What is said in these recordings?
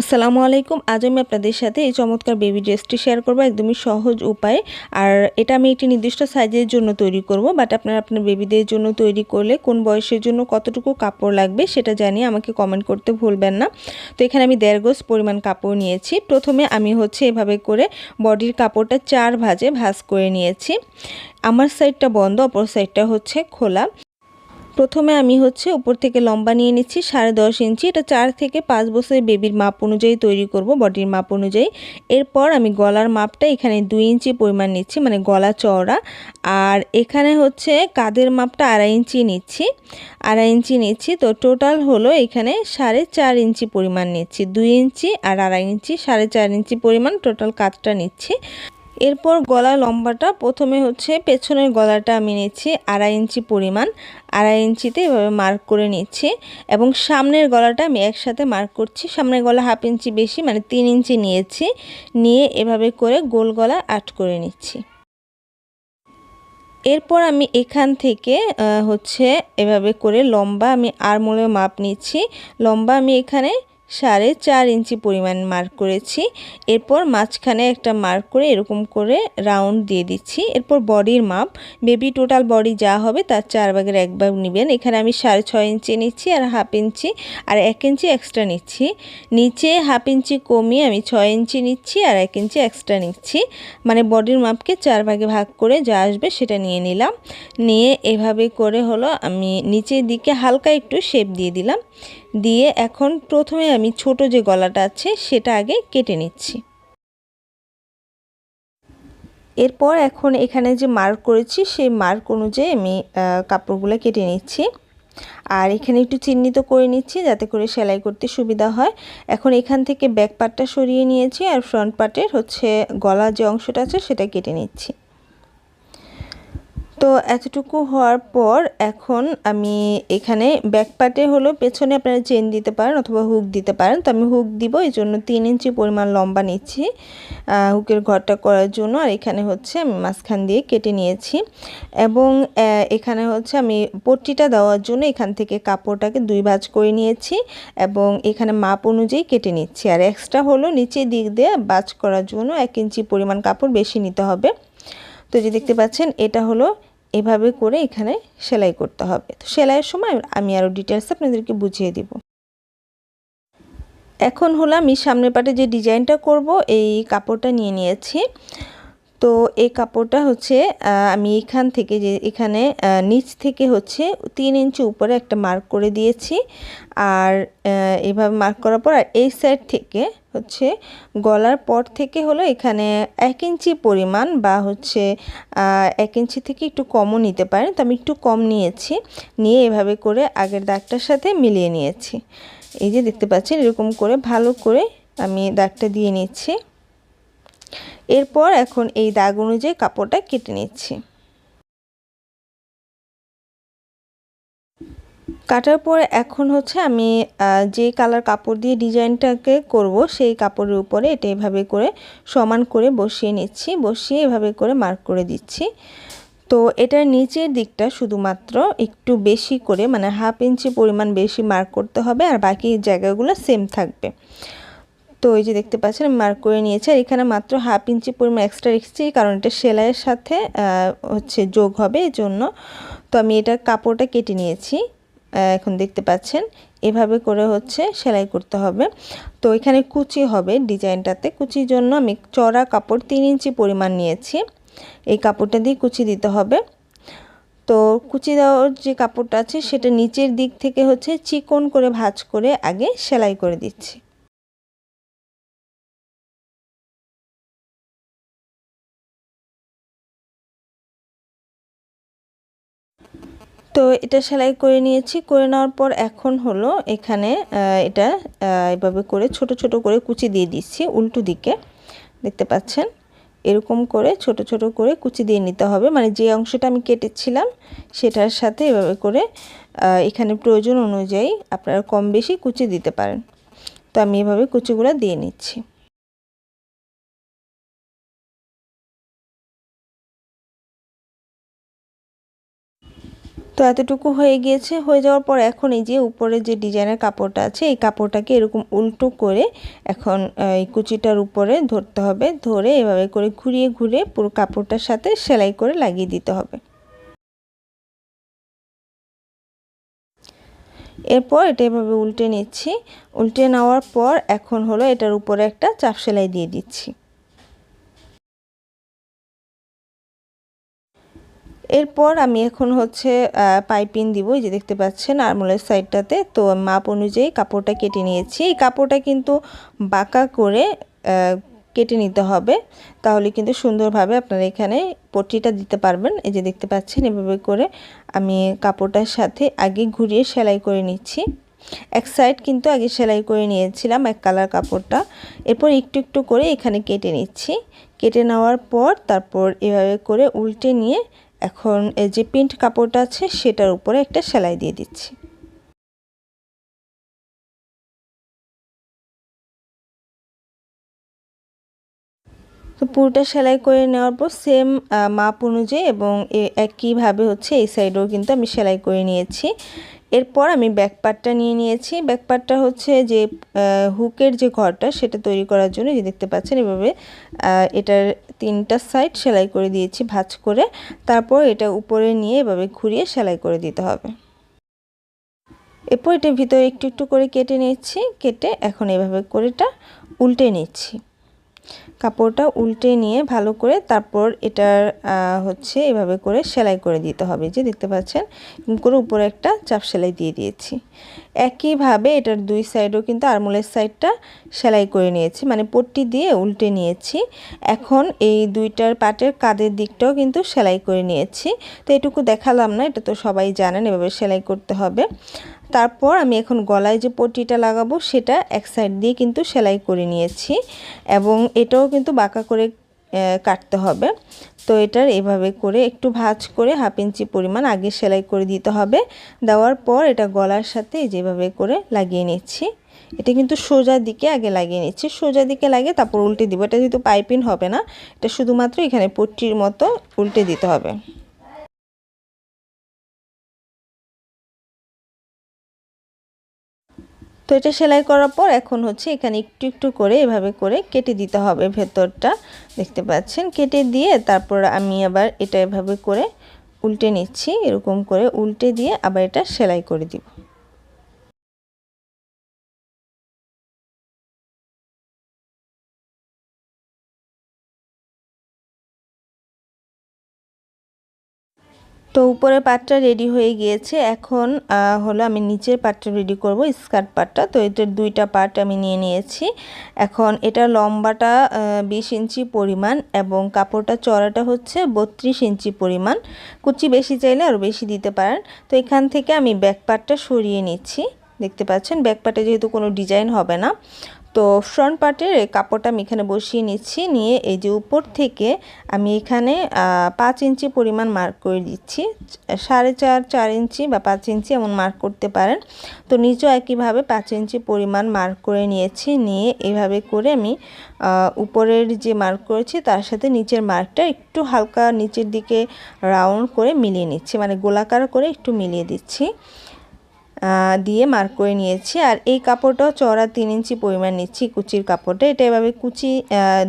আসসালামু আলাইকুম। আজ আমি আপনাদের সাথে এই চমৎকার বেবি ড্রেসটি শেয়ার করব একদমই সহজ উপায়। আর এটা আমি একটি নির্দিষ্ট সাইজের জন্য তৈরি করব বাট আপনারা আপনার বেবিদের জন্য তৈরি করলে কোন বয়সের জন্য কতটুকু কাপড় লাগবে সেটা জানিয়ে আমাকে কমেন্ট করতে ভুলবেন না। তো এখানে আমি দেড় গোজ পরিমাণ কাপড় নিয়েছি। প্রথমে আমি হচ্ছে এভাবে করে বডির কাপড়টা চার ভাজে ভাজ করে নিয়েছি। আমার সাইডটা বন্ধ, অপর সাইডটা হচ্ছে খোলা। প্রথমে আমি হচ্ছে উপর থেকে লম্বা নিয়ে নিচ্ছি, সাড়ে দশ ইঞ্চি। এটা চার থেকে পাঁচ বছরের বেবির মাপ অনুযায়ী তৈরি করব বডির মাপ অনুযায়ী। এরপর আমি গলার মাপটা এখানে দুই ইঞ্চি পরিমাণ নিচ্ছি মানে গলা চওড়া। আর এখানে হচ্ছে কাদের মাপটা আড়াই ইঞ্চি নিচ্ছি, আড়াই ইঞ্চি নিচ্ছি। তো টোটাল হলো এখানে সাড়ে চার ইঞ্চি পরিমাণ নিচ্ছি, দুই ইঞ্চি আর আড়াই ইঞ্চি, সাড়ে চার ইঞ্চি পরিমাণ টোটাল কাজটা নিচ্ছি। এরপর গলা লম্বাটা প্রথমে হচ্ছে পেছনের গলাটা আমি নিচ্ছি আড়াই ইঞ্চি পরিমাণ। আড়াই ইঞ্চিতে এভাবে মার্ক করে নিচ্ছি এবং সামনের গলাটা আমি একসাথে মার্ক করছি। সামনের গলা হাফ ইঞ্চি বেশি মানে তিন ইঞ্চি নিয়েছি। নিয়ে এভাবে করে গোল গলা আট করে নিচ্ছি। এরপর আমি এখান থেকে হচ্ছে এভাবে করে লম্বা আমি আর আরমোলের মাপ নিচ্ছি। লম্বা আমি এখানে সাড়ে চার ইঞ্চি পরিমাণ মার্ক করেছি। এরপর মাঝখানে একটা মার্ক করে এরকম করে রাউন্ড দিয়ে দিচ্ছি। এরপর বডির মাপ বেবি টোটাল বডি যা হবে তার চার ভাগের এক ভাগ নেবেন। এখানে আমি সাড়ে ছয় ইঞ্চি নিচ্ছি আর হাফ ইঞ্চি আর এক ইঞ্চি এক্সট্রা নিচ্ছি। নিচে হাফ ইঞ্চি কমিয়ে আমি ছয় ইঞ্চি নিচ্ছি আর এক ইঞ্চি এক্সট্রা নিচ্ছি। মানে বডির মাপকে চার ভাগে ভাগ করে যা আসবে সেটা নিয়ে নিলাম। নিয়ে এভাবে করে হলো আমি নিচের দিকে হালকা একটু শেপ দিয়ে দিলাম। দিয়ে এখন প্রথমে আমি ছোট যে গলাটা আছে সেটা আগে কেটে নিচ্ছি। এরপর এখন এখানে যে মার্ক করেছি সেই মার্ক অনুযায়ী আমি কাপড়গুলো কেটে নিচ্ছি। আর এখানে একটু চিহ্নিত করে নিচ্ছি যাতে করে সেলাই করতে সুবিধা হয়। এখন এখান থেকে ব্যাক পার্টটা সরিয়ে নিয়েছি আর ফ্রন্ট পার্টের হচ্ছে গলা যে অংশটা আছে সেটা কেটে নিচ্ছি। তো এতটুকু হওয়ার পর এখন আমি এখানে ব্যাক পার্টে হলো পেছনে আপনারা চেন দিতে পারেন অথবা হুক দিতে পারেন। তো আমি হুক দিব, এই জন্য তিন ইঞ্চি পরিমাণ লম্বা নিচ্ছি। হুকের ঘরটা করার জন্য আর এখানে হচ্ছে আমি মাঝখান দিয়ে কেটে নিয়েছি। এবং এখানে হচ্ছে আমি পট্টিটা দেওয়ার জন্য এখান থেকে কাপড়টাকে দুই ভাজ করে নিয়েছি এবং এখানে মাপ অনুযায়ী কেটে নিচ্ছি। আর এক্সট্রা হলো নিচের দিক দিয়ে বাজ করার জন্য এক ইঞ্চি পরিমাণ কাপড় বেশি নিতে হবে। তো যে দেখতে পাচ্ছেন, এটা হলো এভাবে করে এখানে সেলাই করতে হবে। তো সেলাইয়ের সময় আমি আরও ডিটেলস আপনাদেরকে বুঝিয়ে দিব। এখন হলো আমি সামনের পাটে যে ডিজাইনটা করব, এই কাপড়টা নিয়ে নিয়েছি। তো এই কাপড়টা হচ্ছে আমি এখান থেকে যে, এখানে নিচ থেকে হচ্ছে তিন ইঞ্চি উপরে একটা মার্ক করে দিয়েছি। আর এভাবে মার্ক করার পর আর এই সাইড থেকে হচ্ছে গলার পর থেকে হলো এখানে এক ইঞ্চি পরিমাণ বা হচ্ছে এক ইঞ্চি থেকে একটু কমও নিতে পারেন। তো আমি একটু কম নিয়েছি, নিয়ে এভাবে করে আগের দাগটার সাথে মিলিয়ে নিয়েছি। এই যে দেখতে পাচ্ছেন এরকম করে ভালো করে আমি দাগটা দিয়ে নিচ্ছি। এরপর এখন এই দাগ অনুযায়ী কাপড়টা কেটে নিচ্ছি। কাটার পর এখন হচ্ছে আমি যে কালার কাপড় দিয়ে ডিজাইনটাকে করব, সেই কাপড়ের উপরে এটা এভাবে করে সমান করে বসিয়ে নিচ্ছি, বসিয়ে এভাবে করে মার্ক করে দিচ্ছি। তো এটার নিচের দিকটা শুধুমাত্র একটু বেশি করে মানে হাফ ইঞ্চি পরিমাণ বেশি মার্ক করতে হবে আর বাকি জায়গাগুলো সেম থাকবে। তো এই যে দেখতে পাচ্ছেন মার্ক করে নিয়েছি। আর এখানে মাত্র হাফ ইঞ্চি পরিমাণ এক্সট্রা রেখেছি, কারণ এটা সেলাইয়ের সাথে হচ্ছে যোগ হবে জন্য তো আমি এটা কাপড়টা কেটে নিয়েছি এখন দেখতে পাচ্ছেন, এভাবে করে হচ্ছে সেলাই করতে হবে। তো এখানে কুচি হবে ডিজাইনটাতে, কুচির জন্য আমি চড়া কাপড় তিন ইঞ্চি পরিমাণ নিয়েছি। এই কাপড়টা দিয়ে কুচি দিতে হবে। তো কুচি দেওয়ার যে কাপড়টা আছে, সেটা নিচের দিক থেকে হচ্ছে চিকন করে ভাজ করে আগে সেলাই করে দিচ্ছি। তো এটা সেলাই করে নিয়েছি। করে নেওয়ার পর এখন হলো এখানে এটা এভাবে করে ছোট ছোট করে কুচি দিয়ে দিচ্ছি উল্টো দিকে। দেখতে পাচ্ছেন? এরকম করে ছোট ছোট করে কুচি দিয়ে নিতে হবে। মানে যে অংশটা আমি কেটেছিলাম সেটার সাথে এভাবে করে এখানে প্রয়োজন অনুযায়ী আপনারা কম বেশি কুচি দিতে পারেন। তো আমি এভাবে কুচিগুলো দিয়ে নিচ্ছি। তো এতটুকু হয়ে গিয়েছে। হয়ে যাওয়ার পর এখন এই যে উপরে যে ডিজাইনের কাপড়টা আছে, এই কাপড়টাকে এরকম উল্টো করে এখন এই কুচিটার উপরে ধরতে হবে। ধরে এভাবে করে ঘুরিয়ে ঘুরিয়ে পুরো কাপড়টার সাথে সেলাই করে লাগিয়ে দিতে হবে। এরপর এটা এভাবে উল্টে নিচ্ছি। উল্টে নেওয়ার পর এখন হলো এটার উপরে একটা চাপ সেলাই দিয়ে দিচ্ছি। এরপর আমি এখন হচ্ছে পাইপিং দিব, এই যে দেখতে পাচ্ছেন আরমোলের সাইডটাতে। তো মাপ অনুযায়ী কাপড়টা কেটে নিয়েছি। এই কাপড়টা কিন্তু বাঁকা করে কেটে নিতে হবে। তাহলে কিন্তু সুন্দরভাবে আপনারা এখানে পট্টিটা দিতে পারবেন। এই যে দেখতে পাচ্ছেন, এভাবে করে আমি কাপড়টার সাথে আগে ঘুরিয়ে সেলাই করে নিচ্ছি। এক সাইড কিন্তু আগে সেলাই করে নিয়েছিলাম, এক কালার কাপড়টা। এরপর একটু একটু করে এখানে কেটে নিচ্ছি। কেটে নেওয়ার পর তারপর এভাবে করে উল্টে নিয়ে এখন এই যে প্রিন্ট কাপড়টা আছে সেটার উপরে একটা সেলাই দিয়ে দিচ্ছি। তো পুরোটা সেলাই করে নেওয়ার পর সেম মাপ অনুযায়ী এবং একইভাবে হচ্ছে এই সাইডেও কিন্তু আমি সেলাই করে নিয়েছি। এরপর আমি ব্যাক পার্টটা নিয়ে নিয়েছি। ব্যাক পার্টটা হচ্ছে যে হুকের যে ঘরটা, সেটা তৈরি করার জন্য যে দেখতে পাচ্ছেন, এভাবে এটার তিনটা সাইড সেলাই করে দিয়েছি ভাঁজ করে। তারপর এটা উপরে নিয়ে এভাবে ঘুরিয়ে সেলাই করে দিতে হবে। এরপর এটা ভিতরে একটু একটু করে কেটে নিচ্ছি। কেটে এখন এভাবে করে এটা উল্টে নিচ্ছি। কাপড়টা উল্টে নিয়ে ভালো করে তারপর এটার হচ্ছে এভাবে করে সেলাই করে দিতে হবে। যে দেখতে পাচ্ছেন করে উপরে একটা চাপ সেলাই দিয়ে দিয়েছি। একইভাবে এটার দুই সাইডও কিন্তু আরমোলের সাইডটা সেলাই করে নিয়েছি মানে পট্টি দিয়ে উল্টে নিয়েছি। এখন এই দুইটার পাটের কাদের দিকটাও কিন্তু সেলাই করে নিয়েছি। তো এটুকু দেখালাম না, এটা তো সবাই জানেন, এভাবে সেলাই করতে হবে। তারপর আমি এখন গলায় যে পট্টিটা লাগাবো, সেটা এক সাইড দিয়ে কিন্তু সেলাই করে নিয়েছি এবং এটাও কিন্তু বাঁকা করে কাটতে হবে। তো এটার এভাবে করে একটু ভাজ করে হাফ ইঞ্চি পরিমাণ আগে সেলাই করে দিতে হবে। দেওয়ার পর এটা গলার সাথে যেভাবে করে লাগিয়ে নিচ্ছি, এটা কিন্তু সোজা দিকে আগে লাগিয়ে নিচ্ছি। সোজা দিকে লাগিয়ে তারপর উল্টে দিব। এটা যেহেতু পাইপিং হবে না, এটা শুধুমাত্র এখানে পট্টির মতো উল্টে দিতে হবে। তো এটা সেলাই করার পর এখন হচ্ছে এখানে একটু একটু করে এভাবে করে কেটে দিতে হবে ভেতরটা। দেখতে পাচ্ছেন? কেটে দিয়ে তারপর আমি আবার এটা এভাবে করে উল্টে নিচ্ছি। এরকম করে উল্টে দিয়ে আবার এটা সেলাই করে দিব। তো উপরের পাটটা রেডি হয়ে গিয়েছে। এখন হলো আমি নিচের পাটটা রেডি করব, স্কার্ট পাটটা। তো এটার দুইটা পার্ট আমি নিয়ে নিয়েছি। এখন এটা লম্বাটা বিশ ইঞ্চি পরিমাণ এবং কাপড়টা চড়াটা হচ্ছে বত্রিশ ইঞ্চি পরিমাণ। কুচি বেশি চাইলে আরও বেশি দিতে পারেন। তো এখান থেকে আমি ব্যাক পার্টটা সরিয়ে নিচ্ছি। দেখতে পাচ্ছেন? ব্যাক পার্টে যেহেতু কোনো ডিজাইন হবে না। তো ফ্রন্ট পার্টের কাপড়টা আমি এখানে বসিয়ে নিচ্ছি। নিয়ে এই যে উপর থেকে আমি এখানে পাঁচ ইঞ্চি পরিমাণ মার্ক করে দিচ্ছি। সাড়ে চার চার ইঞ্চি বা পাঁচ ইঞ্চি এমন মার্ক করতে পারেন। তো নিচেও একইভাবে পাঁচ ইঞ্চি পরিমাণ মার্ক করে নিয়েছি। নিয়ে এইভাবে করে আমি উপরের যে মার্ক করেছি তার সাথে নিচের মার্কটা একটু হালকা নিচের দিকে রাউন্ড করে মিলিয়ে নিচ্ছি। মানে গোলাকার করে একটু মিলিয়ে দিচ্ছি। দিয়ে মার্ক করে নিয়েছি। আর এই কাপড়টাও চড়া তিন ইঞ্চি পরিমাণ নিচ্ছি, কুচির কাপড়টা। এটা এভাবে কুচি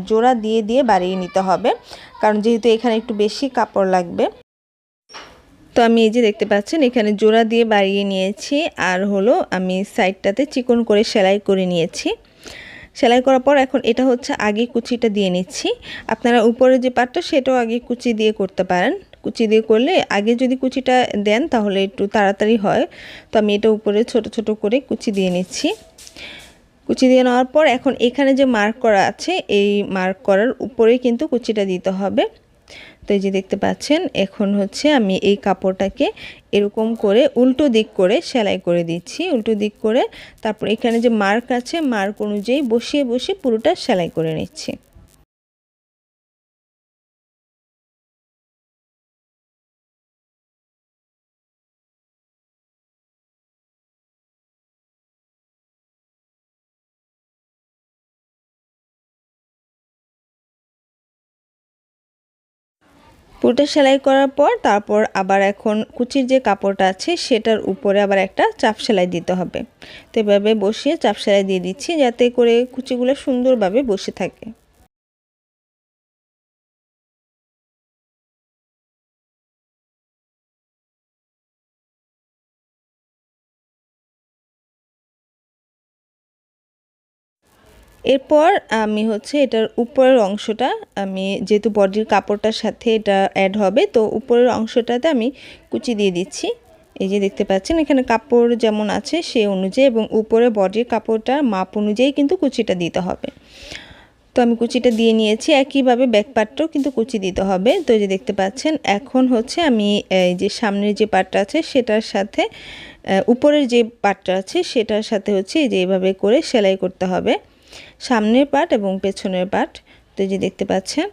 জোড়া দিয়ে দিয়ে বাড়িয়ে নিতে হবে। কারণ যেহেতু এখানে একটু বেশি কাপড় লাগবে। তো আমি এই যে দেখতে পাচ্ছেন, এখানে জোড়া দিয়ে বাড়িয়ে নিয়েছি। আর হলো আমি সাইডটাতে চিকন করে সেলাই করে নিয়েছি। সেলাই করার পর এখন এটা হচ্ছে আগে কুচিটা দিয়ে নিচ্ছি। আপনারা উপরে যে পাটটা সেটাও আগে কুচি দিয়ে করতে পারেন। কুচি দিয়ে করলে, আগে যদি কুচিটা দেন তাহলে একটু তাড়াতাড়ি হয়। তো আমি এটা উপরে ছোট ছোট করে কুচি দিয়ে নিচ্ছি। কুচি দিয়ে নেওয়ার পর এখন এখানে যে মার্ক করা আছে, এই মার্ক করার উপরেই কিন্তু কুচিটা দিতে হবে। তো এই যে দেখতে পাচ্ছেন, এখন হচ্ছে আমি এই কাপড়টাকে এরকম করে উল্টো দিক করে সেলাই করে দিচ্ছি। উল্টো দিক করে তারপর এখানে যে মার্ক আছে মার্ক অনুযায়ী বসিয়ে বসিয়ে পুরোটা সেলাই করে নিচ্ছি। পুরোটা সেলাই করার পর তারপর আবার এখন কুচির যে কাপড়টা আছে সেটার উপরে আবার একটা চাপ সেলাই দিতে হবে। তো এভাবে বসিয়ে চাপ সেলাই দিয়ে দিচ্ছি যাতে করে কুচিগুলো সুন্দরভাবে বসে থাকে। এরপর আমি হচ্ছে এটার উপরের অংশটা আমি যেহেতু বডির কাপড়টার সাথে এটা অ্যাড হবে, তো উপরের অংশটাতে আমি কুচি দিয়ে দিচ্ছি। এই যে দেখতে পাচ্ছেন, এখানে কাপড় যেমন আছে সে অনুযায়ী এবং উপরে বডির কাপড়টার মাপ অনুযায়ী কিন্তু কুচিটা দিতে হবে। তো আমি কুচিটা দিয়ে নিয়েছি, একইভাবে ব্যাক পার্টটাও কিন্তু কুচি দিতে হবে। তো এই যে দেখতে পাচ্ছেন, এখন হচ্ছে আমি এই যে সামনের যে পার্টটা আছে সেটার সাথে উপরের যে পার্টটা আছে সেটার সাথে হচ্ছে এই যে এভাবে করে সেলাই করতে হবে। সামনের পাট এবং পেছনের পাট। তো যে দেখতে পাচ্ছেন,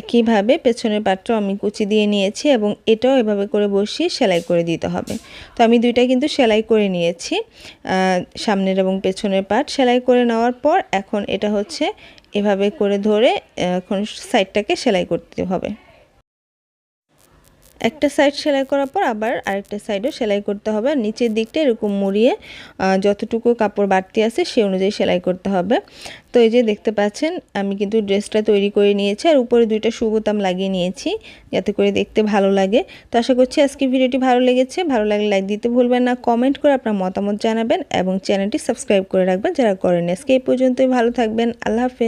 একইভাবে পেছনের পাটটাও আমি কুচি দিয়ে নিয়েছি এবং এটাও এভাবে করে বসিয়ে সেলাই করে দিতে হবে। তো আমি দুইটা কিন্তু সেলাই করে নিয়েছি। সামনের এবং পেছনের পাট সেলাই করে নেওয়ার পর এখন এটা হচ্ছে এভাবে করে ধরে এখন সাইডটাকে সেলাই করতে হবে। একটা সাইড সেলাই করার পর আবার আরেকটা সাইডও সেলাই করতে হবে। আর নিচের দিকটা এরকম মুড়িয়ে যতটুকু কাপড় বাড়তি আছে সে অনুযায়ী সেলাই করতে হবে। তো এই যে দেখতে পাচ্ছেন, আমি কিন্তু ড্রেসটা তৈরি করে নিয়েছি আর উপরে দুইটা সুবোতাম লাগিয়ে নিয়েছি যাতে করে দেখতে ভালো লাগে। তো আশা করছি আজকে ভিডিওটি ভালো লেগেছে। ভালো লাগলে লাইক দিতে ভুলবেন না কমেন্ট করে আপনার মতামত জানাবেন এবং চ্যানেলটি সাবস্ক্রাইব করে রাখবেন। যারা করেন আজকে এই পর্যন্তই, ভালো থাকবেন, আল্লাহ হাফেজ।